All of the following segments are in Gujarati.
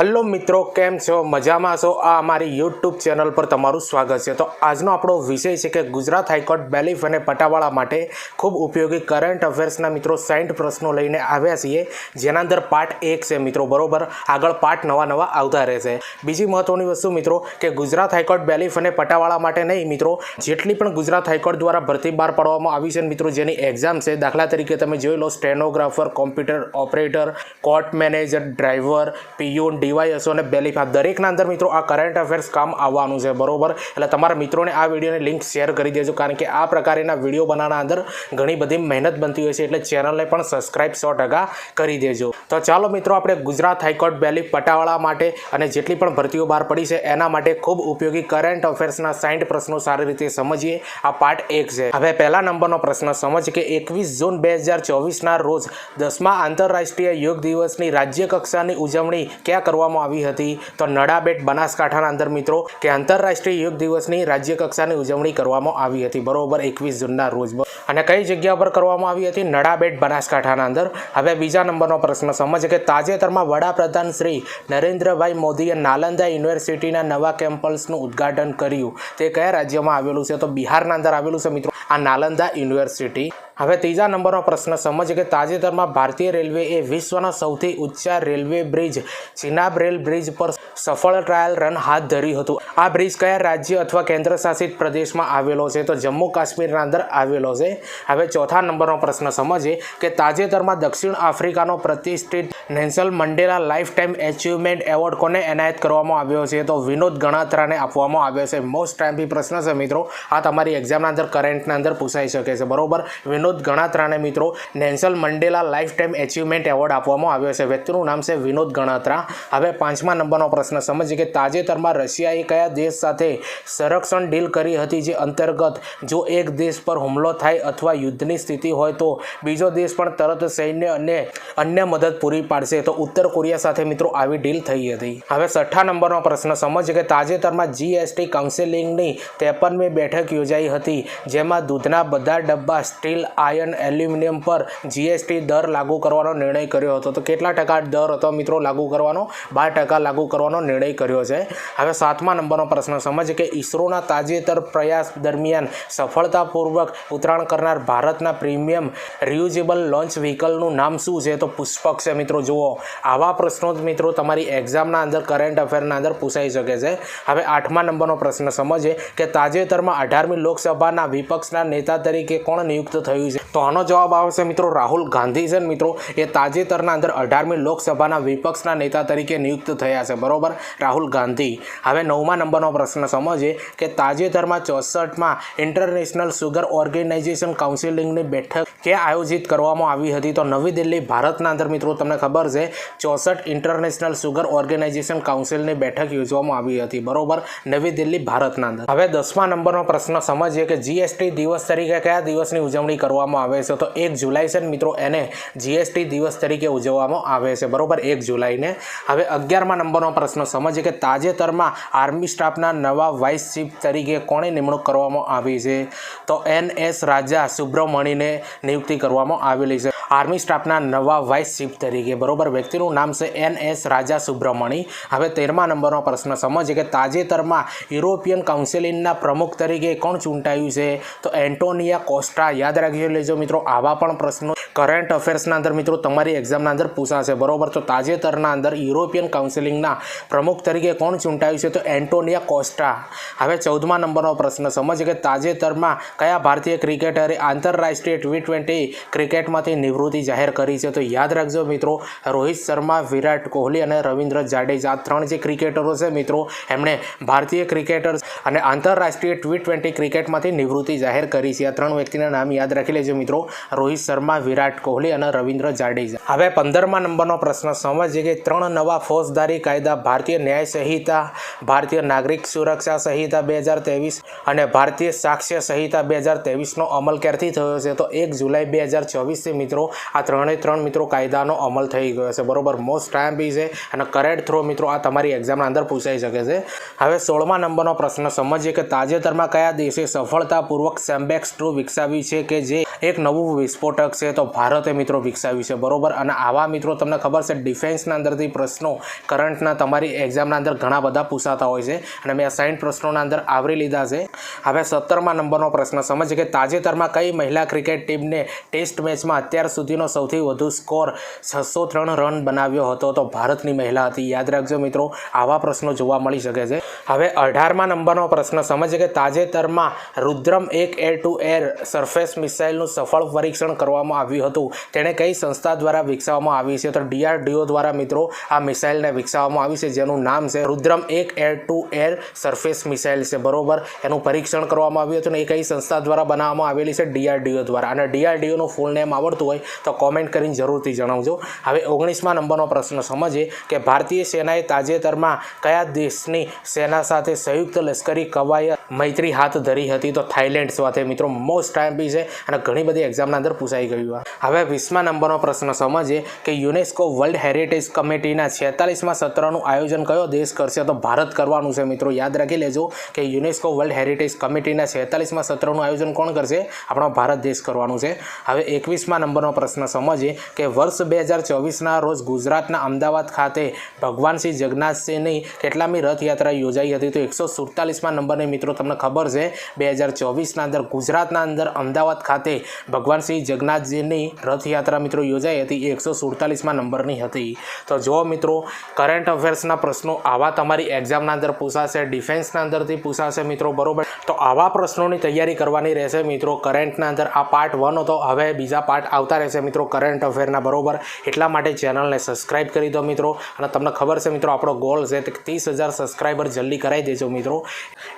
હલો મિત્રો, કેમ છો? મજામાં છો? આ અમારી યુટ્યુબ ચેનલ પર તમારું સ્વાગત છે. તો આજનો આપણો વિષય છે કે ગુજરાત હાઈકોર્ટ બેલીફ અને પટાવાળા માટે ખૂબ ઉપયોગી કરંટ અફેર્સના મિત્રો સાઠ પ્રશ્નો લઈને આવ્યા છીએ. જેના અંદર પાર્ટ એક છે મિત્રો, બરોબર? આગળ પાર્ટ નવા નવા આવતા રહેશે. બીજી મહત્વની વસ્તુ મિત્રો, કે ગુજરાત હાઈકોર્ટ બેલીફ અને પટાવાળા માટે નહીં મિત્રો, જેટલી પણ ગુજરાત હાઈકોર્ટ દ્વારા ભરતી બહાર પાડવામાં આવી છે મિત્રો, જેની એક્ઝામ છે, દાખલા તરીકે તમે જોઈ લો stenographer computer operator court manager driver peon DYSO અને બેલીફ આ દરેકના અંદર મિત્રો આ કરંટ અફેર્સ કામ આવવાનું છે, બરોબર? એટલે તમારા મિત્રોને આ વિડીયોની લિંક શેર કરી દેજો, કારણ કે આ પ્રકારના વીડિયો બનાવવાના અંદર ઘણી બધી મહેનત બનતી હોય છે, એટલે ચેનલને પણ સબસ્ક્રાઇબ સો ટકા કરી દેજો. તો ચાલો મિત્રો, આપણે ગુજરાત હાઈકોર્ટ બેલીફ પટાવાળા માટે અને જેટલી પણ ભરતીઓ બહાર પડી છે, એના માટે ખૂબ ઉપયોગી કરંટ અફેર્સના સાઈઠ પ્રશ્નો સારી રીતે સમજીએ. આ પાર્ટ એક છે. હવે પહેલા નંબરનો પ્રશ્ન, સમજ કે એકવીસ જૂન બે હજાર ચોવીસના રોજ દસમા આંતરરાષ્ટ્રીય યોગ દિવસની રાજ્ય કક્ષાની ઉજવણી ક્યાં કરવામાં આવી હતી. તો નડાબેટ બનાસકાંઠાના અંદર મિત્રો કે આંતરરાષ્ટ્રીય યોગ દિવસની રાજ્ય કક્ષાની ઉજવણી કરવામાં આવી હતી. બરોબર એકવીસ જૂનના રોજ. અને કઈ જગ્યા પર કરવામાં આવી હતી? નડાબેટ બનાસકાંઠાના અંદર. હવે બીજા નંબરનો પ્રશ્ન. સમજ કે તાજેતરમાં વડાપ્રધાન શ્રી નરેન્દ્રભાઈ મોદીએ નાલંદા યુનિવર્સિટીના નવા કેમ્પસનું ઉદ્ઘાટન કર્યું. તે કયા રાજ્યમાં આવેલું છે? તો બિહારના અંદર આવેલું છે મિત્રો. આ નાલંદા યુનિવર્સિટી. હવે ત્રીજા નંબરનો પ્રશ્ન, સમજ કે તાજેતરમાં ભારતીય રેલવેએ વિશ્વના સૌથી ઊંચા railway bridge, Chenab rail bridge પર સફળ ટ્રાયલ રન હાથ ધર્યું હતું. આ બ્રિજ કયા રાજ્ય અથવા કેન્દ્ર શાસિત પ્રદેશમાં આવેલો છે? તો જમ્મુ કાશ્મીરના અંદર આવેલો છે. હવે ચોથા નંબરનો પ્રશ્ન સમજીએ કે તાજેતરમાં દક્ષિણ આફ્રિકાનો પ્રતિષ્ઠિત Nelson Mandela lifetime achievement award કોને એનાયત કરવામાં આવ્યો છે? તો વિનોદ ગણાત્રાને આપવામાં આવ્યો છે. મોસ્ટ ટાઈમથી પ્રશ્ન છે મિત્રો. આ તમારી એક્ઝામના અંદર કરંટના અંદર પૂછાઈ શકે છે. બરોબર? વિનોદ ગણાત્રાને મિત્રો, Nelson Mandela lifetime achievement award આપવામાં આવ્યો છે. વ્યક્તિનું નામ છે વિનોદ ગણાત્રા. હવે પાંચમા નંબરનો પ્રશ્ન, સમજીએ કે તાજેતરમાં રશિયાએ કયા દેશ સાથે સંરક્ષણ ડીલ કરી હતી જે અંતર્ગત જો એક દેશ પર હુમલો થાય અથવા યુદ્ધની સ્થિતિ હોય તો બીજો દેશ પણ તરત સૈન્ય અને અન્ય મદદ પૂરી પાડશે. તો ઉત્તર કોરિયા સાથે મિત્રો આવી ડીલ થઈ હતી. હવે છઠ્ઠા નંબરનો પ્રશ્ન, સમજીએ કે તાજેતરમાં જીએસટી કાઉન્સિલિંગની ત્રેપનમી બેઠક યોજાઈ હતી, જેમાં દૂધના બધા ડબ્બા સ્ટીલ આયર્ન એલ્યુમિનિયમ પર જીએસટી દર લાગુ કરવાનો નિર્ણય કર્યો હતો. તો કેટલા ટકા દર હતો મિત્રો લાગુ કરવાનો? બાર ટકા લાગુ કરવાનો નિર્ણય કર્યો છે. હવે સાતમા નંબરનો પ્રશ્ન, સમજ કે ઇસરોના તાજેતર પ્રયાસ દરમિયાન સફળતાપૂર્વક ઉતરાણ કરનાર ભારતના પ્રીમિયમ રિયુઝેબલ લોન્ચ વ્હીકલનું નામ શું છે? તો પુષ્પક છે મિત્રો, જુઓ. આવા પ્રશ્નો જ મિત્રો તમારી એક્ઝામના અંદર કરંટ અફેરના અંદર પૂછાઈ શકે છે. હવે આઠમા નંબરનો પ્રશ્ન, સમજે કે તાજેતરમાં અઢારમી લોકસભાના વિપક્ષના નેતા તરીકે કોણ નિયુક્ત થયું છે. તો આનો જવાબ આવશે મિત્રો રાહુલ ગાંધી છે મિત્રો, એ તાજેતરના અંદર અઢારમી લોકસભાના વિપક્ષના નેતા તરીકે નિયુક્ત થયા છે. બરોબર? રાહુલ ગાંધી. હવે નવમા નંબરનો પ્રશ્ન સમજીએ કે તાજેતરમાં ચોસઠમાં ઇન્ટરનેશનલ સુગર ઓર્ગેનાઇઝેશન કાઉન્સિલિંગની બેઠક ક્યાં આયોજિત કરવામાં આવી હતી? તો નવી દિલ્હી ભારતના અંદર મિત્રો તમને ખબર છે, ચોસઠ ઇન્ટરનેશનલ સુગર ઓર્ગેનાઇઝેશન કાઉન્સિલની બેઠક યોજવામાં આવી હતી. બરોબર? નવી દિલ્હી ભારતના અંદર. હવે દસમા નંબરનો પ્રશ્ન સમજીએ કે જીએસટી દિવસ તરીકે કયા દિવસની ઉજવણી કરવામાં આવે છે તો એક જુલાઈ છે મિત્રો એને જીએસટી દિવસ તરીકે ઉજવવામાં આવે છે. બરાબર, એક જુલાઈને. હવે અગિયારમા નંબરનો પ્રશ્ન, સમજીએ કે તાજેતરમાં આર્મી સ્ટાફના નવા વાઇસ ચીફ તરીકે કોણે નિમણૂક કરવામાં આવી છે? તો એન એસ રાજા સુબ્રમણીને નિયુક્તિ કરવામાં આવેલી છે. આર્મી સ્ટાફના નવા વાઇસ ચીફ તરીકે. બરોબર, વ્યક્તિનું નામ છે એન એસ રાજા સુબ્રમણી હવે તેરમા નંબરનો પ્રશ્ન, સમજીએ કે તાજેતરમાં યુરોપિયન કાઉન્સિલિંગના પ્રમુખ તરીકે કોણ ચૂંટાયું છે? તો એન્ટોનિયા કોસ્ટા, યાદ રાખી લેજો મિત્રો, આવા પણ પ્રશ્નો. કરંટ અફેર્સના અંદર મિત્રો, તમારી એક્ઝામના અંદર પૂછાશે. બરોબર, તો તાજેતરના અંદર યુરોપિયન કાઉન્સિલિંગના પ્રમુખ તરીકે કોણ ચૂંટાયું છે? તો એન્ટોનિયા કોસ્ટા. હવે ચૌદમા નંબરનો પ્રશ્ન, સમજીએ કે તાજેતરમાં કયા ભારતીય ક્રિકેટરે આંતરરાષ્ટ્રીય ટી ટ્વેન્ટી ક્રિકેટમાંથી નિવૃત્તિ જાહેર કરી છે. તો યાદ રાખજો મિત્રો, રોહિત શર્મા, વિરાટ કોહલી અને રવિન્દ્ર જાડેજા ત્રણ જે ક્રિકેટરો છે મિત્રો, એમણે ભારતીય ક્રિકેટર્સ અને આંતરરાષ્ટ્રીય ટી ટ્વેન્ટી ક્રિકેટમાંથી નિવૃત્તિ જાહેર કરી છે. આ ત્રણ વ્યક્તિના નામ યાદ રાખી લેજો મિત્રો, રોહિત શર્મા, વિરાટ કોહલી અને રવિન્દ્ર જાડેજા. હવે પંદરમા નંબરનો પ્રશ્ન સમજીએ કે ત્રણ નવા ફોજદારી કાયદા, ભારતીય ન્યાય સંહિતા, ભારતીય નાગરિક સુરક્ષા સંહિતા બે હજાર ત્રેવીસ અને ભારતીય સાક્ષ્ય સંહિતા બે હજાર ત્રેવીસનો અમલ ક્યારથી થયો છે? તો એક જુલાઈ બે હજાર ચોવીસથી મિત્રો આ ત્રણે ત્રણ મિત્રો કાયદાનો અમલ થઈ ગયો છે. બરોબર મોસ્ટ ટાઈમ બી છે અને કરેડ થ્રો મિત્રો આ તમારી એક્ઝામના અંદર પૂછાઈ શકે છે. હવે સોળમા નંબરનો પ્રશ્ન, સમજીએ કે તાજેતરમાં કયા દેશે સફળતાપૂર્વક સેમ્બેક્સ ટુ વિકસાવી છે કે જે એક નવું વિસ્ફોટક છે તો ભારતે મિત્રો વિકસાવ્યું છે, બરોબર? અને આવા મિત્રો તમને ખબર છે, ડિફેન્સના અંદરથી પ્રશ્નો, કરંટના, તમારી એક્ઝામના અંદર ઘણા બધા પૂછાતા હોય છે. અને મેં આ પ્રશ્નોના અંદર આવરી લીધા છે. હવે સત્તરમા નંબરનો પ્રશ્ન, સમજ કે તાજેતરમાં કઈ મહિલા ક્રિકેટ ટીમને ટેસ્ટ મેચમાં અત્યાર સુધીનો સૌથી વધુ સ્કોર છસો ત્રણ રન બનાવ્યો હતો તો ભારતની મહિલા હતી. યાદ રાખજો મિત્રો, આવા પ્રશ્નો જોવા મળી શકે છે. હવે અઢારમા નંબરનો પ્રશ્ન, સમજ કે તાજેતરમાં રુદ્રમ એક એર ટુ એર સરફેસ મિસાઇલનું સફળ પરીક્ષણ કરવામાં આવ્યું હતું. તેણે કઈ સંસ્થા દ્વારા વિકસાવવામાં આવી છે? તો ડીઆરડીઓ દ્વારા મિત્રો આ મિસાઇલને વિકસાવવામાં આવી છે, જેનું નામ છે રુદ્રમ એક air to air surface missile છે. બરોબર? એનું પરીક્ષણ કરવામાં આવ્યું હતું ને એ કઈ સંસ્થા દ્વારા બનાવવામાં આવેલી છે? ડીઆરડીઓ દ્વારા. અને ડીઆરડીઓનું ફૂલ નેમ આવડતું હોય તો કોમેન્ટ કરીને જરૂરથી જણાવજો. હવે ઓગણીસમાં નંબરનો પ્રશ્ન સમજીએ કે ભારતીય સેનાએ તાજેતરમાં કયા દેશની સેના સાથે સંયુક્ત લશ્કરી કવાયત મૈત્રી હાથ ધરી હતી? તો થાઇલેન્ડ સાથે મિત્રો મોસ્ટ ટાઈમ બી છે અને ઘણી બધી એક્ઝામના અંદર પૂછાઈ ગયું. હવે વીસમા નંબરનો પ્રશ્ન સમજીએ કે યુનેસ્કો વર્લ્ડ હેરિટેજ કમિટીના છેતાલીસમાં સત્રનું આયોજન કયો દેશ કરશે તો ભારત કરવાનું છે મિત્રો. યાદ રાખી લેજો કે યુનેસ્કો વર્લ્ડ હેરિટેજ કમિટીના છેતાલીસમાં સત્રનું આયોજન કોણ કરશે? આપણો ભારત દેશ કરવાનું છે. હવે એકવીસમા નંબરનો પ્રશ્ન સમજીએ કે વર્ષ બે હજાર ચોવીસના રોજ ગુજરાતના અમદાવાદ ખાતે ભગવાન શ્રી જગન્નાથસિંહની કેટલામી રથયાત્રા યોજાઈ હતી. તો એકસો સુડતાલીસમાં નંબરની મિત્રો તમને ખબર છે, બે હજાર ચોવીસના અંદર ગુજરાતના અંદર અમદાવાદ ખાતે ભગવાન શ્રી જગન્નાથજીની રથયાત્રા મિત્રો યોજાઈ હતી એકસો સુડતાલીસમાં નંબરની હતી. તો જો મિત્રો કરંટ અફેર્સના પ્રશ્નો આવા તમારી એક્ઝામના અંદર પૂછાશે ડિફેન્સના અંદરથી પૂછાશે મિત્રો, બરોબર? તો આવા પ્રશ્નોની તૈયારી કરવાની રહેશે મિત્રો કરંટના અંદર આ પાર્ટ વન હતો, હવે બીજા પાર્ટ આવતા રહેશે મિત્રો કરંટ અફેરના બરોબર? એટલા માટે ચેનલને સબસ્ક્રાઇબ કરી દો મિત્રો, અને તમને ખબર છે મિત્રો, આપણો ગોલ છે ત્રીસ હજાર સબસ્ક્રાઈબર જલ્દી કરાવી દેજો મિત્રો.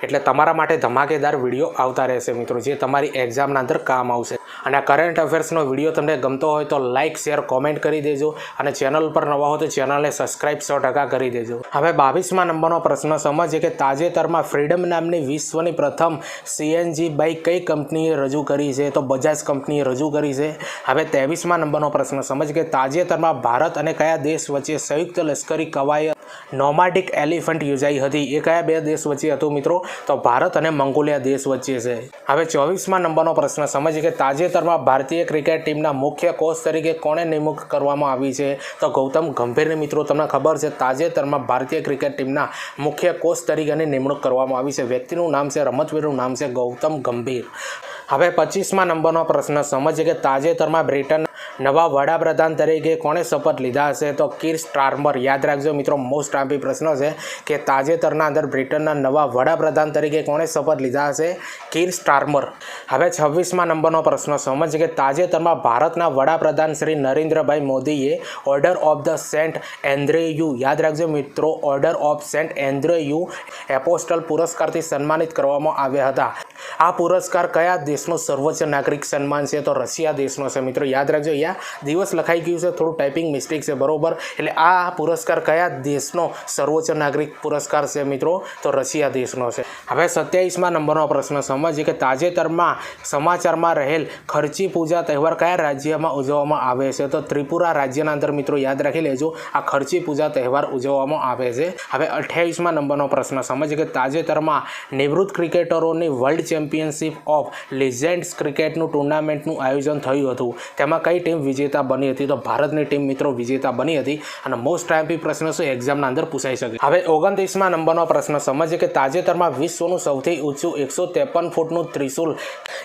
એટલે તમારા માટે ધમાકેદાર વીડિયો આવતા રહેશે મિત્રો, જે તમારી એક્ઝામના અંદર કામ આવશે. અને આ કરંટ અફેર્સનો વીડિયો તમને ગમતો હોય તો લાઇક શેર કોમેન્ટ કરી દેજો. અને ચેનલ પર નવા હો તો ચેનલને સબસ્ક્રાઇબ સો ટકા કરી દેજો. હવે બાવીસમાં નંબરનો પ્રશ્ન સમજીએ કે તાજેતરમાં ફ્રીડમ નામની વિશ્વની પ્રથમ સીએનજી બાઇક કઈ કંપનીએ રજૂ કરી છે? તો બજાજ કંપનીએ રજૂ કરી છે. હવે ત્રેવીસમાં નંબરનો પ્રશ્ન સમજ કે તાજેતરમાં ભારત અને કયા દેશ વચ્ચે સંયુક્ત લશ્કરી કવાયત નોમાડિક એલિફન્ટ યોજાઈ હતી? એ કયા બે દેશ વચ્ચે હતું મિત્રો? તો ભારત અને મંગોલિયા દેશ વચ્ચે છે. હવે ચોવીસમાં નંબરનો પ્રશ્ન સમજીએ કે તાજેતરમાં ભારતીય ક્રિકેટ ટીમના મુખ્ય કોચ તરીકે કોણે નિમણૂક કરવામાં આવી છે? તો ગૌતમ ગંભીરની મિત્રો, તમને ખબર છે, તાજેતરમાં ભારતીય ક્રિકેટ ટીમના મુખ્ય કોચ તરીકેની નિમણૂક કરવામાં આવી છે. વ્યક્તિનું નામ છે, રમતવીરનું નામ છે ગૌતમ ગંભીર. હવે પચીસમાં નંબરનો પ્રશ્ન, સમજીએ કે તાજેતરમાં બ્રિટન નવા વડાપ્રધાન તરીકે કોણે શપથ લીધા હશે? તો કીર સ્ટાર્મર, યાદ રાખજો મિત્રો મોસ્ટ આંપી પ્રશ્ન છે કે તાજેતરના અંદર બ્રિટનના નવા વડાપ્રધાન તરીકે કોણે શપથ લીધા હશે? કીર સ્ટાર્મર. હવે છવ્વીસમાં નંબરનો પ્રશ્ન સમજ કે તાજેતરમાં ભારતના વડાપ્રધાન શ્રી નરેન્દ્રભાઈ મોદીએ order of the saint Andrew યાદ રાખજો મિત્રો order of saint Andrew apostle પુરસ્કારથી સન્માનિત કરવામાં આવ્યા હતા. આ પુરસ્કાર કયા દેશનો સર્વોચ્ચ નાગરિક સન્માન છે? તો રશિયા દેશનો છે મિત્રો, યાદ રાખજો અહીંયા દિવસ લખાઈ ગયું છે, થોડું ટાઈપિંગ મિસ્ટેક છે, બરોબર? એટલે આ પુરસ્કાર કયા દેશનો સર્વોચ્ચ નાગરિક પુરસ્કાર છે મિત્રો? તો રશિયા દેશનો છે. હવે સત્યાવીસમાં નંબરનો પ્રશ્ન, સમજીએ કે તાજેતરમાં સમાચારમાં રહેલ ખર્ચી પૂજા તહેવાર કયા રાજ્યમાં ઉજવવામાં આવે છે? તો ત્રિપુરા રાજ્યના અંદર મિત્રો યાદ રાખી લેજો, આ ખર્ચી પૂજા તહેવાર ઉજવવામાં આવે છે. હવે અઠ્યાવીસમાં નંબરનો પ્રશ્ન, સમજીએ કે તાજેતરમાં નિવૃત્ત ક્રિકેટરોની વર્લ્ડ ચેમ્પિયનશિપ ઓફ લિજેન્ડ્સ ક્રિકેટનું ટુર્નામેન્ટનું આયોજન થયું હતું. તેમાં કઈ ટીમ વિજેતા બની હતી. તો ભારતની ટીમ મિત્રો વિજેતા બની હતી અને મોસ્ટ ટાઈમ્પી પ્રશ્ન શું? એક્ઝામના અંદર પૂછાઈ શકે. હવે ઓગણત્રીસમાં નંબરનો પ્રશ્ન સમજીએ કે તાજેતરમાં વિશ્વનું સૌથી ઊંચું એકસો ત્રેપન ફૂટનું ત્રિશુલ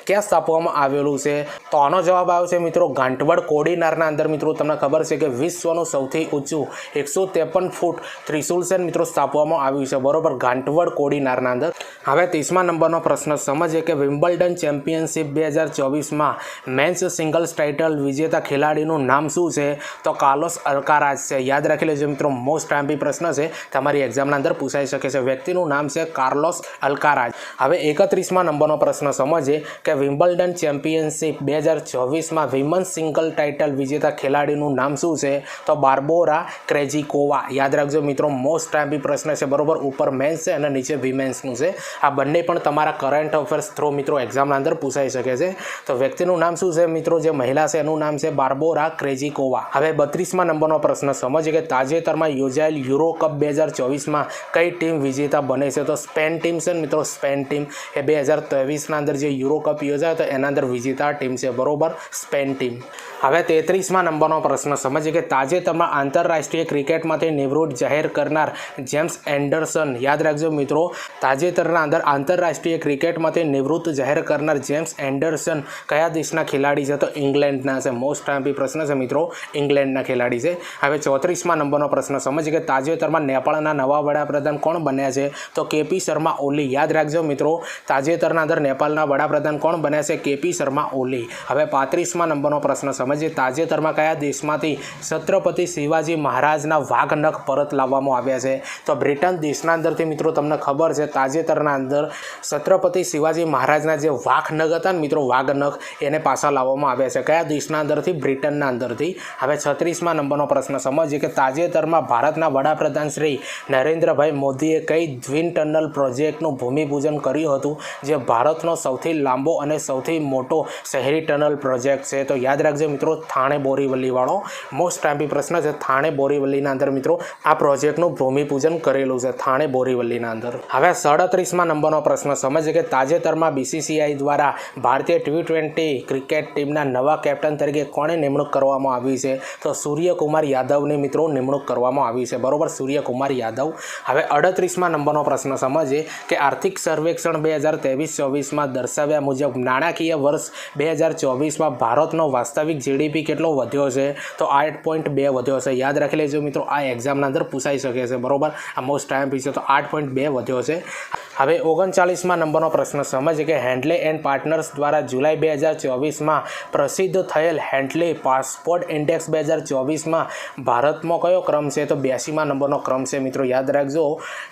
ક્યાં સ્થાપવામાં આવેલું છે? તો આનો જવાબ આવ્યો છે મિત્રો ગાંઠવડ કોડીનારના અંદર. મિત્રો, તમને ખબર છે કે વિશ્વનું સૌથી ઊંચું એકસો ત્રેપન ફૂટ ત્રિશુલ છે મિત્રો સ્થાપવામાં આવ્યું છે. બરોબર, ગાંઠવડ કોડીનારના અંદર. હવે ત્રીસમા નંબરનો પ્રશ્ન સમજીએ કે વિમ્બલ્ડન ચેમ્પિયનશિપ બે હજાર ચોવીસમાં મેન્સ સિંગલ્સ ટાઇટલ વિજેતા ખેલાડીનું નામ શું છે? તો કાર્લોસ અલકારાજ છે. યાદ રાખી લેજો મિત્રો મોસ્ટ ટાઈમ્પી પ્રશ્ન છે. તમારી એક્ઝામના અંદર પૂછાઈ શકે છે. વ્યક્તિનું નામ છે કાર્લોસ અલ્કારાજ હવે એકત્રીસમાં નંબરનો પ્રશ્ન સમજીએ કે વિમ્બલ્ડન ચેમ્પિયનશિપ બે હજાર ચોવીસમાં વિમન્સ સિંગલ ટાઇટલ વિજેતા ખેલાડીનું નામ શું છે? તો બાર્બોરા ક્રેજિકોવા યાદ રાખજો મિત્રો મોસ્ટ ટાઈમ પ્રશ્ન છે. બરોબર, ઉપર મેન્સ છે અને નીચે વિમેન્સનું છે. આ બંને પણ તમારા કરંટ અફેર્સ થ્રો મિત્રો એક્ઝામના અંદર પૂછાઈ શકે છે. તો વ્યક્તિનું નામ શું છે મિત્રો? જે મહિલા છે એનું નામ છે છે બાર્બોરા ક્રેઝિકોવા હવે બત્રીસમાં નંબરનો પ્રશ્ન સમજીએ કે તાજેતરમાં યોજાયેલ યુરો કપ બે હજાર ચોવીસમાં કઈ ટીમ વિજેતા બને છે? તો સ્પેન ટીમ છે મિત્રો, સ્પેન ટીમ એ બે હજાર ત્રેવીસના અંદર જે યુરો કપ યોજાયો તો એના અંદર વિજેતા ટીમ છે, બરોબર? Spain team. હવે તેત્રીસમાં નંબરનો પ્રશ્ન સમજીએ કે તાજેતરમાં આંતરરાષ્ટ્રીય ક્રિકેટમાંથી નિવૃત્ત જાહેર કરનાર જેમ્સ એન્ડરસન, યાદ રાખજો મિત્રો, તાજેતરના અંદર આંતરરાષ્ટ્રીય ક્રિકેટમાંથી નિવૃત્ત જાહેર કરનાર જેમ્સ એન્ડરસન કયા દેશના ખેલાડી છે? તો ઇંગ્લેન્ડના છે. મોસ્ટ આઈમ્પી પ્રશ્ન છે મિત્રો ઇંગ્લેન્ડના ખેલાડી છે. હવે ચોત્રીસમાં નંબરનો પ્રશ્ન સમજીએ કે તાજેતરમાં નેપાળના નવા વડાપ્રધાન કોણ બન્યા છે? તો કેપી શર્મા, ઓલી. યાદ રાખજો મિત્રો, તાજેતરના અંદર નેપાળના વડાપ્રધાન કોણ બન્યા છે? કેપી શર્મા, ઓલી. હવે પાંત્રીસમાં નંબરનો પ્રશ્ન સમજીએ તાજેતરમાં કયા દેશમાંથી છત્રપતિ શિવાજી મહારાજના વાઘનખ પરત લાવવામાં આવ્યા છે? તો બ્રિટન દેશના અંદરથી મિત્રો તમને ખબર છે, તાજેતરના અંદર છત્રપતિ શિવાજી મહારાજના જે વાઘનખ હતા ને મિત્રો વાઘનખ એને પાછા લાવવામાં આવ્યા છે. કયા દેશના અંદરથી બ્રિટનના અંદરથી. હવે છત્રીસમાં નંબરનો પ્રશ્ન સમજીએ કે તાજેતરમાં ભારતના વડાપ્રધાન શ્રી નરેન્દ્રભાઈ મોદીએ કઈ દ્વિન ટનલ પ્રોજેક્ટનું ભૂમિપૂજન કર્યું હતું, જે ભારતનો સૌથી લાંબો અને સૌથી મોટો શહેરી ટનલ પ્રોજેક્ટ છે? તો યાદ રાખજો મિત્રો, થાણે બોરીવલીવાળો. મોસ્ટ ટાઈમ્પી પ્રશ્ન છે, થાણે બોરીવલીના અંદર મિત્રો, આ પ્રોજેક્ટનું ભૂમિપૂજન કરેલું છે, થાણે બોરીવલીના અંદર. હવે સડત્રીસમાં નંબરનો પ્રશ્ન સમજીએ કે તાજેતરમાં બીસીસીઆઈ દ્વારા ભારતીય ટી ટ્વેન્ટી ક્રિકેટ ટીમના નવા કેપ્ટન તરીકે કોણે નિમણૂક કરવામાં આવી છે. તો સૂર્યકુમાર યાદવની મિત્રો નિમણૂક કરવામાં આવી છે. બરોબર, સૂર્યકુમાર યાદવ. હવે અડત્રીસમાં નંબરનો પ્રશ્ન સમજીએ કે આર્થિક સર્વેક્ષણ બે હજાર ત્રેવીસ ચોવીસમાં દર્શાવ્યા મુજબ નાણાકીય વર્ષ બે હજાર ચોવીસમાં ભારતનો વાસ્તવિક જીડીપી કેટલો વધ્યો છે? તો આઠ પોઈન્ટ બે વધ્યો છે. યાદ રાખી લેજો મિત્રો, આ એક્ઝામના અંદર પૂછાઈ શકે છે. બરોબર, આ મોસ્ટ ટાઈમ પી છે. તો આઠ પોઈન્ટ બે વધ્યો છે. હવે ઓગણચાલીસમાં નંબરનો પ્રશ્ન સમજે કે હેન્ડલે એન્ડ પાર્ટનર્સ દ્વારા જુલાઈ બે હજાર ચોવીસમાં પ્રસિદ્ધ થયેલ હેન્ડલે પાસપોર્ટ ઇન્ડેક્સ બે હજાર ચોવીસમાં ભારતમાં કયો ક્રમ છે? તો બ્યાસીમાં નંબરનો ક્રમ છે મિત્રો, યાદ રાખજો.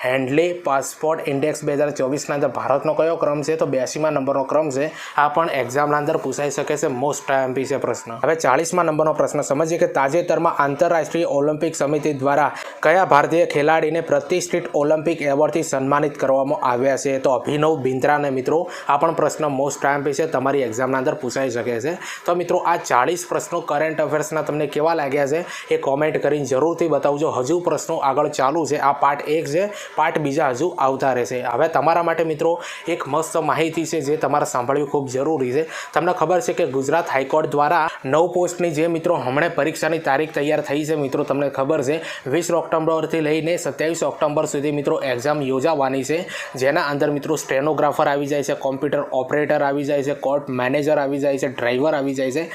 હેન્ડલે પાસપોર્ટ ઇન્ડેક્સ બે હજાર ચોવીસના અંદર ભારતનો કયો ક્રમ છે? તો બ્યાસીમાં નંબરનો ક્રમ છે. આ પણ એક્ઝામના અંદર પૂછાઈ શકે છે મોસ્ટ એમપી છે પ્રશ્ન. હવે ચાળીસમાં નંબરનો પ્રશ્ન, સમજીએ કે તાજેતરમાં આંતરરાષ્ટ્રીય ઓલિમ્પિક સમિતિ દ્વારા કયા ભારતીય ખેલાડીને પ્રતિષ્ઠિત ઓલિમ્પિક એવોર્ડથી સન્માનિત કરવામાં આવ્યા છે? તો અભિનવ બિંદ્રાને મિત્રો, આ પણ પ્રશ્ન મોસ્ટ ટાઈમ છે, તમારી એક્ઝામના અંદર પૂછાઈ શકે છે. તો મિત્રો, આ ચાળીસ પ્રશ્નો કરંટ અફેર્સના તમને કેવા લાગ્યા છે એ કોમેન્ટ કરીને જરૂરથી બતાવજો. હજુ પ્રશ્નો આગળ ચાલુ છે. આ પાર્ટ એક છે. પાર્ટ બીજા હજુ આવતા રહેશે. હવે તમારા માટે મિત્રો એક મસ્ત માહિતી છે જે તમારે સાંભળવી ખૂબ જરૂરી છે. તમને ખબર છે કે ગુજરાત હાઈકોર્ટ દ્વારા નવ પોસ્ટની જે મિત્રો હમણાં પરીક્ષાની તારીખ તૈયાર થઈ છે મિત્રો તમને ખબર છે. વીસ ઓક્ટોબરથી લઈને સત્યાવીસ ઓક્ટોબર સુધી મિત્રો એક્ઝામ યોજાવાની છે. જેના અંદર મિત્રો સ્ટેનોગ્રાફર આવી જાય છે, કોમ્પ્યુટર ઓપરેટર આવી જાય છે કોર્ટ મેનેજર આવી જાય છે ડ્રાઈવર આવી જાય છે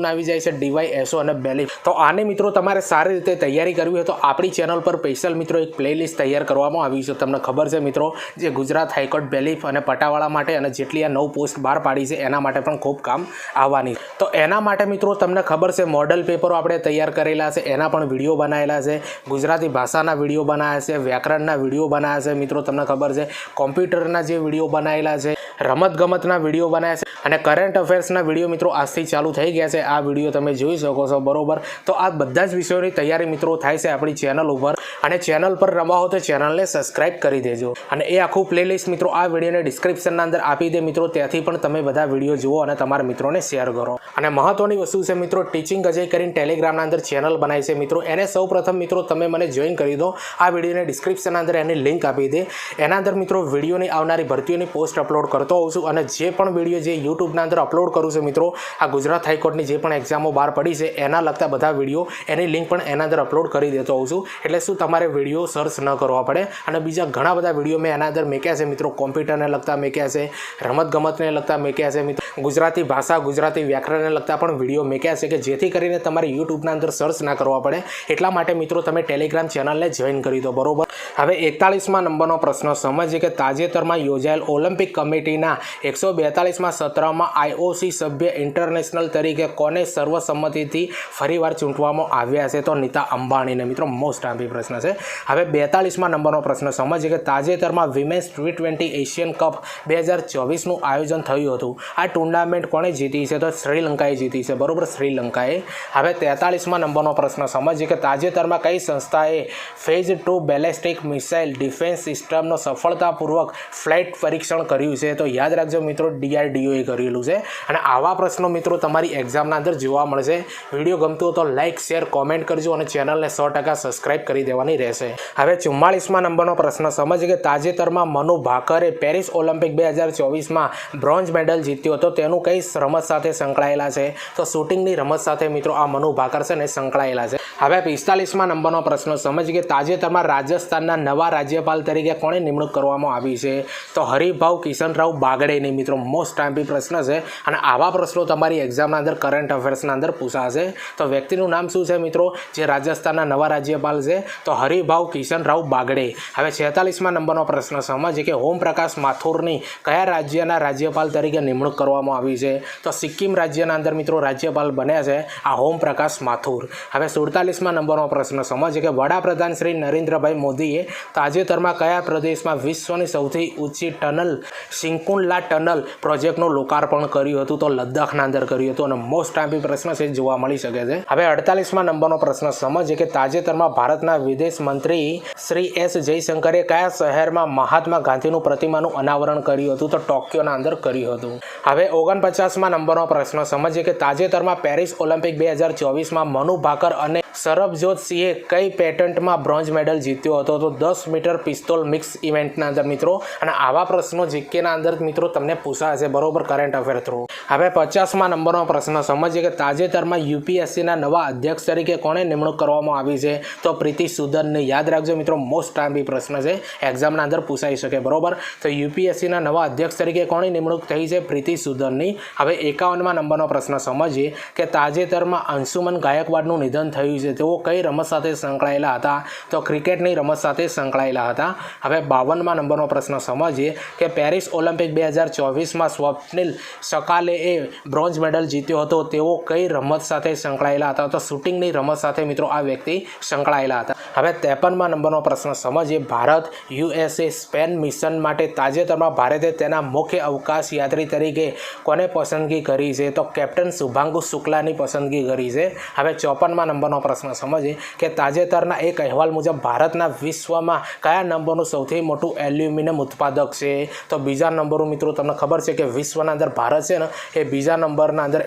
પીયુન આવી જાય છે ડીવાય એસો અને બેલી તો આને મિત્રો તમારે સારી રીતે તૈયારી કરવી હોય તો આપણી ચેનલ પર સ્પેશિયલ મિત્રો એક પ્લેલિસ્ટ તૈયાર કરવામાં આવી છે. તમને ખબર છે મિત્રો જે ગુજરાત હાઈકોર્ટ બેલીફ અને પટાવાળા માટે અને જેટલી આ નવ પોસ્ટ બહાર પાડી છે, એના માટે પણ ખૂબ કામ આવવાની. તો એના માટે મિત્રો તમને ખબર છે મોડલ પેપરો આપણે તૈયાર કરેલા છે, એના પણ વીડિયો બનાવેલા છે, ગુજરાતી ભાષાના વીડિયો બનાવ્યા છે, વ્યાકરણના વીડિયો બનાવ્યા છે. મિત્રો તમને ખબર છે કોમ્પ્યુટરના જે વીડિયો બનાવેલા છે, રમતગમતના વીડિયો બનાવ્યા છે અને કરંટ અફેર્સના વીડિયો મિત્રો આજથી ચાલુ થઈ ગયા છે. આ વીડિયો તમે જોઈ શકો છો, બરોબર? તો આ બધા જ વિષયોની તૈયારી મિત્રો થાય છે આપણી ચેનલ ઉપર. અને ચેનલ પર રમવા હો તો ચેનલને સબસ્ક્રાઇબ કરી દેજો. અને એ આખું પ્લેલિસ્ટ મિત્રો આ વિડીયોને ડિસ્ક્રિપ્શનના અંદર આપી દે મિત્રો. ત્યાંથી પણ તમે બધા વીડિયો જુઓ અને તમારા મિત્રોને શેર કરો. અને મહત્વની વસ્તુ છે મિત્રો ટીચિંગ અજય કરીને ટેલિગ્રામના અંદર ચેનલ બનાવી છે મિત્રો. એને સૌ મિત્રો તમે મને જોઈન કરી દો. આ વિડીયોને ડિસ્ક્રિપ્શનના અંદર એની લિંક આપી દે. એના અંદર મિત્રો વિડીયોની આવનારી ભરતીઓની પોસ્ટ અપલોડ કરતો હોઉં છું. અને જે પણ વીડિયો જે યુટ્યુબના અંદર અપલોડ કરું છું મિત્રો, આ ગુજરાત હાઈકોર્ટની જે પણ એક્ઝામો બહાર પડી છે, એના લગતા બધા વીડિયો એની લિંક પણ એના અંદર અપલોડ કરી દેતો હોઉં છું. એટલે શું તમારે વીડિયો સર્ચ ન કરવા પડે? અને બીજા ઘણા બધા વીડિયો મેં એના અંદર મેક્યા છે, મિત્રો. કોમ્પ્યુટરને લગતા મેક્યા છે, રમતગમતને લગતા મેક્યા છે, મિત્રો. ગુજરાતી ભાષા, ગુજરાતી વ્યાકરણને લગતા પણ વીડિયો મેક્યા છે કે જેથી કરીને તમારે યુટ્યુબના અંદર સર્ચ ના કરવા પડે. એટલા માટે, મિત્રો, તમે ટેલિગ્રામ ચેનલને જોઈન કરી દો, બરોબર? હવે એકતાલીસમાં નંબરનો પ્રશ્ન. સમજીએ કે તાજેતરમાં યોજાયેલ ઓલિમ્પિક કમિટીના એકસો બેતાલીસમાં સત્રમાં આઈઓસી સભ્ય ઇન્ટરનેશનલ તરીકે કોને સર્વસંમતિથી ફરીવાર ચૂંટવામાં આવ્યા છે. તો નીતા અંબાણીને મિત્રો મોસ્ટ આંબી પ્રશ્ન છે. હવે બેતાલીસમાં નંબરનો પ્રશ્ન, સમજીએ કે તાજેતરમાં women's T twenty Asian cup બે હજાર ચોવીસનું આયોજન થયું હતું. આ ટુર્નામેન્ટ કોણે જીતી છે? તો શ્રીલંકાએ જીતી છે. બરોબર, શ્રીલંકાએ. હવે તેતાલીસમાં નંબરનો પ્રશ્ન, સમજીએ કે તાજેતરમાં કઈ સંસ્થાએ phase two ballistic missile defence સિસ્ટમનો સફળતાપૂર્વક ફ્લાઇટ પરીક્ષણ કર્યું છે? તો યાદ રાખજો મિત્રો, ડીઆરડીઓએ કરેલું છે. અને આવા પ્રશ્નો મિત્રો તમારી એક્ઝામના અંદર જોવા મળશે. વીડિયો ગમતો તો લાઇક શેર કોમેન્ટ કરજો અને ચેનલને સો ટકા સબસ્ક્રાઇબ કરી દેવાની રહેશે. હવે ચુમ્માળીસમાં નંબરનો પ્રશ્ન. સમજ કે તાજેતરમાં મનુ ભાકરે પેરિસ ઓલિમ્પિક બે હજાર ચોવીસમાં બ્રોન્ઝ મેડલ જીત્યો હતો. તેનું કઈ રમત સાથે સંકળાયેલા છે? તો શૂટિંગની રમત સાથે મિત્રો આ મનુ ભાકર છે ને સંકળાયેલા છે. હવે પિસ્તાલીસમાં નંબરનો પ્રશ્ન. સમજ કે તાજેતરમાં રાજસ્થાનના નવા રાજ્યપાલ તરીકે કોણે નિમણૂક કરવામાં આવી છે? તો હરિભાવ કિશનરાવ બાગડેની મિત્રો મોસ્ટ ટાઈમ્પી પ્રશ્ન છે. અને આવા પ્રશ્નો તમારી એક્ઝામના અંદર કરંટ અફેર્સના અંદર પૂછાશે તો વ્યક્તિનું નામ શું છે મિત્રો? જે રાજસ્થાનના નવા રાજ્યપાલ છે. તો હરિભાવ કિશનરાવ બાગડે. હવે છેતાલીસમાં નંબરનો પ્રશ્ન સમજ કે ઓમ પ્રકાશ માથુરની કયા રાજ્યના રાજ્યપાલ તરીકે નિમણૂક કરવામાં આવી છે? તો સિક્કિમ રાજ્યના અંદર મિત્રો રાજ્યપાલ બન્યા છે આ ઓમ પ્રકાશ માથુર. હવે સુડતાલીસમાં નંબરનો પ્રશ્ન સમજ કે વડાપ્રધાન શ્રી નરેન્દ્રભાઈ મોદીએ તાજેતરમાં કયા પ્રદેશમાં વિશ્વની સૌથી ઊંચી ટનલ, સિંકુનલા ટનલ પ્રોજેક્ટનું લોકાર્પણ કર્યું હતું? તો લદ્દાખના અંદર કર્યું હતું અને મોસ્ટ ટાઈમ્પી પ્રશ્ન છે, જોવા મળી શકે છે. હવે અડતાલીસમાં નંબરનો પ્રશ્ન સમજ કે તાજેતરમાં ભારતના વિદેશ મંત્રી શ્રી એસ જયશંકરે કયા શહેરમાં મહાત્મા ગાંધીનું પ્રતિમાનું અનાવરણ કર્યું હતું? તો ટોક્યોના અંદર કર્યું હતું. હવે ઓગણપચાસમાં નંબરનો પ્રશ્ન, સમજીએ કે તાજેતરમાં પેરિસ ઓલિમ્પિક બે હજાર ચોવીસમાં મનુ ભાકર અને સરબજોત સિંહે કઈ પેટન્ટમાં બ્રોન્ઝ મેડલ જીત્યો હતો? તો દસ મીટર પિસ્તોલ મિક્સ ઇવેન્ટના અંદર મિત્રો, અને આવા પ્રશ્નો જીકેના અંદર મિત્રો તમને પૂછાશે. બરોબર કરંટ અફેર થ્રુ હવે પચાસમાં નંબરનો પ્રશ્ન સમજીએ કે તાજેતરમાં યુપીએસસીના નવા અધ્યક્ષ તરીકે કોણે નિમણૂક કરવામાં આવી છે? તો પ્રીતિ સુદનને યાદ રાખજો મિત્રો મોસ્ટ ટાઈમ પ્રશ્ન છે. એક્ઝામના અંદર પૂછાઈ શકે, બરોબર? તો યુપીએસસીના નવા અધ્યક્ષ તરીકે કોની નિમણૂક થઈ છે પ્રીતિ સુદનની? હવે એકાવનમાં નંબરનો પ્રશ્ન સમજીએ કે તાજેતરમાં અંશુમન ગાયકવાડનું નિધન થયું છે. તેઓ કઈ રમત સાથે સંકળાયેલા હતા? તો ક્રિકેટની રમત સાથે સંકળાયેલા હતા. હવે બાવનમાં નંબરનો પ્રશ્ન સમજીએ કે પેરિસ ઓલિમ્પિક બે હજાર ચોવીસમાં સ્વપ્નિલ સકાલે એ બ્રોન્ઝ મેડલ જીત્યો હતો. તેઓ કઈ રમત સાથે સંકળાયેલા હતા તો શૂટિંગની રમત સાથે મિત્રો આ વ્યક્તિ સંકળાયેલા હતા. હવે ત્રેપનમાં નંબરનો પ્રશ્ન સમજીએ. ભારત, યુએસએ, સ્પેન મિશન માટે તાજેતરમાં ભારતે તેના મુખ્ય અવકાશ યાત્રી તરીકે કોને પસંદગી કરી છે? તો કેપ્ટન શુભાંગુ શુક્લાની પસંદગી કરી છે. હવે ચોપનમાં નંબરનો પ્રશ્ન સમજીએ કે તાજેતરના એક અહેવાલ મુજબ ભારતના વિશ્વમાં કયા નંબરનું સૌથી મોટું એલ્યુમિનિયમ ઉત્પાદક છે? તો બીજા નંબરનું મિત્રો તમને ખબર છે કે વિશ્વના અંદર ભારત છે ને? એ બીજા નંબરના અંદર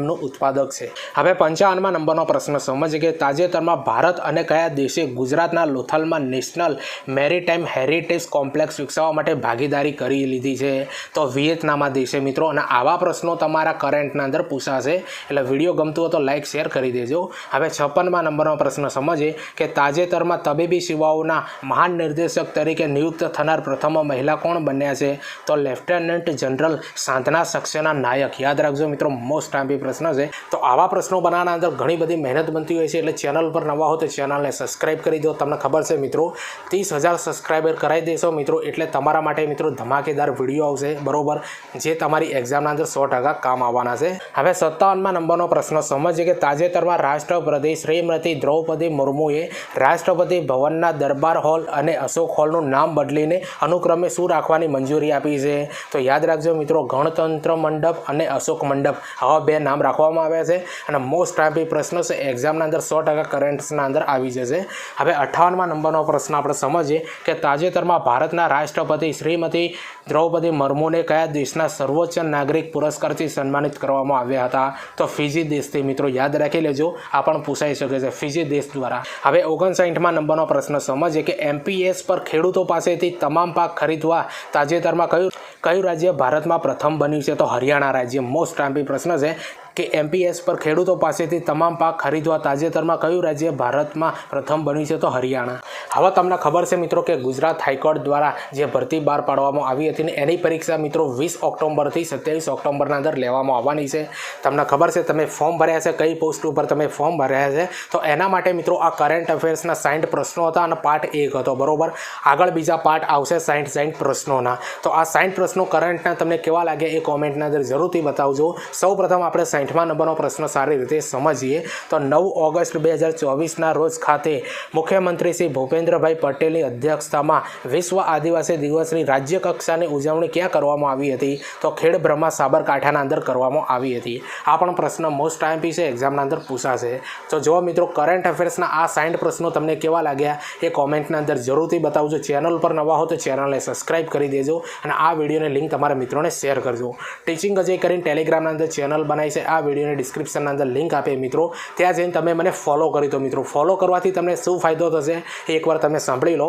એલ્યુમિનિયમનું ઉત્પાદક છે. હવે પંચાવનમાં નંબરનો પ્રશ્ન સમજીએ કે તાજેતરમાં ભારત અને કયા દેશે ગુજરાતના લોથલમાં નેશનલ મેરીટાઈમ હેરિટેજ કોમ્પ્લેક્સ વિકસાવવા માટે ભાગીદારી કરી લીધી છે? તો વિયેતનામા દેશે મિત્રો, અને આવા પ્રશ્નો તમારા કરંટના અંદર પૂછાશે. એટલે વીડિયો ગમતું હોય તો લાઇક શેર કરી દેજો. હવે છપ્પનમાં નંબરનો પ્રશ્ન સમજીએ કે તાજેતરમાં તબીબી સેવાઓના મહાન નિર્દેશક તરીકે નિયુક્ત થનાર પ્રથમ મહિલા કોણ બન્યા છે? તો લેફ્ટનન્ટ જનરલ સાંધના સક્સેના નાયક. યાદ રાખજો મિત્રો મોસ્ટ ટાઈમ્પી પ્રશ્ન છે. તો આવા પ્રશ્નો બનાવવાના અંદર ઘણી બધી મહેનત બનતી હોય છે. એટલે ચેનલ પર નવા હો તો ચેનલને સબસ્ક્રાઈબ કરી દો. તમને ખબર છે મિત્રો, ત્રીસ હજાર સબસ્ક્રાઈબર કરાવી દેશો મિત્રો. એટલે તમારા માટે મિત્રો ધમાકેદાર વીડિયો આવશે. બરોબર? જે તમારી એક્ઝામના અંદર સો ટકા કામ આવવાના છે. હવે સત્તાવનમાં નંબરનો પ્રશ્ન, સમજીએ કે તાજેતરમાં રાષ્ટ્રપતિ શ્રીમતી દ્રૌપદી મુર્મુએ રાષ્ટ્રપતિ ભવનના દરબાર હોલ અને અશોક હોલનું નામ બદલીને અનુક્રમે શું રાખવાની મંજૂરી આપી છે? તો યાદ રાખજો મિત્રો, ગણતંત્ર મંડપ અને અશોક મંડપ. આવા બે નામ રાખવામાં આવ્યા છે અને મોસ્ટ ટાઈપી પ્રશ્ન છે એક્ઝામના અંદર સો ટકા કરંટ્સના અંદર આવી જશે. હવે અઠ્ઠાવનમાં નંબરનો પ્રશ્ન આપણે સમજીએ કે તાજેતરમાં ભારતના રાષ્ટ્રપતિ શ્રીમતી દ્રૌપદી મુર્મુને કયા દેશના સર્વોચ્ચ નાગરિક પુરસ્કારથી સન્માનિત કરવામાં આવ્યા હતા? તો ફિજી દેશથી, મિત્રો, યાદ રાખી લેજો. આ પણ પૂછાઈ શકે છે ફિજી દેશ દ્વારા. હવે ઓગણસાઠમાં નંબરનો પ્રશ્ન સમજીએ કે એમપીએસ પર ખેડૂતો પાસેથી તમામ પાક ખરીદવા તાજેતરમાં કયું કયું રાજ્ય ભારતમાં પ્રથમ બન્યું છે? તો હરિયાણા રાજ્ય મોસ્ટ ટાઈમ્પી પ્રશ્ન છે. કે એમપીએસ પર ખેડૂતો પાસેથી તમામ પાક ખરીદવા તાજેતરમાં કયું રાજ્ય ભારતમાં પ્રથમ બન્યું છે તો હરિયાણા. હવે તમને ખબર છે મિત્રો કે ગુજરાત હાઈકોર્ટ દ્વારા જે ભરતી બહાર પાડવામાં આવી હતી ને એની પરીક્ષા મિત્રો વીસ ઓક્ટોબરથી સત્યાવીસ ઓક્ટોબરના અંદર લેવામાં આવવાની છે. તમને ખબર છે તમે ફોર્મ ભર્યા છે, કઈ પોસ્ટ ઉપર તમે ફોર્મ ભર્યા છે? તો એના માટે મિત્રો આ કરંટ અફેર્સના સાઠ પ્રશ્નો હતા અને પાર્ટ એક હતો, બરોબર? આગળ બીજા પાર્ટ આવશે સાઠ સાઠ પ્રશ્નોના. તો આ સાઠ પ્રશ્નો કરંટના તમને કેવા લાગે એ કોમેન્ટના અંદર જરૂરથી બતાવજો. સૌ પ્રથમ આપણે સાઠ નંબરનો પ્રશ્ન સારી રીતે સમજીએ. તો નવ ઓગસ્ટ બે હજાર ચોવીસના રોજ ખાતે મુખ્યમંત્રી શ્રી ભૂપેન્દ્રભાઈ પટેલની અધ્યક્ષતામાં વિશ્વ આદિવાસી દિવસની રાજ્ય કક્ષાની ઉજવણી ક્યાં કરવામાં આવી હતી? તો ખેડ બ્રહ્મા સાબરકાંઠાના અંદર કરવામાં આવી હતી. આ પણ પ્રશ્ન મોસ્ટ આઈએમપી છે એક્ઝામના અંદર પૂછાશે. તો જો મિત્રો કરંટ અફેર્સના આ સાઠ પ્રશ્નો તમને કેવા લાગ્યા? એ કોમેન્ટના અંદર જરૂરથી બતાવજો. ચેનલ પર નવા હો તો ચેનલને સબસ્ક્રાઇબ કરી દેજો અને આ વિડીયોની લિંક તમારા મિત્રોને શેર કરજો. ટીચિંગ અજય કરીને ટેલિગ્રામના અંદર ચેનલ બનાવી છે. આ વિડીયોની ડિસ્ક્રિપ્શનના અંદર લિંક આપે મિત્રો. ત્યાં જઈને તમે મને ફોલો કરી દો મિત્રો. ફોલો કરવાથી તમને શું ફાયદો થશે? એ એકવાર તમે સાંભળી લો.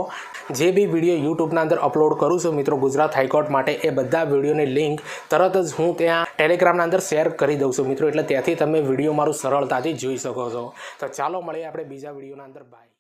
જે બી વીડિયો યુટ્યુબના અંદર અપલોડ કરું છું મિત્રો ગુજરાત હાઈકોર્ટ માટે, એ બધા વિડીયોની લિંક તરત જ હું ત્યાં ટેલિગ્રામના અંદર શેર કરી દઉં છું મિત્રો. એટલે ત્યાંથી તમે વીડિયો મારું સરળતાથી જોઈ શકો છો. તો ચાલો મળીએ આપણે બીજા વિડીયોના અંદર. બાય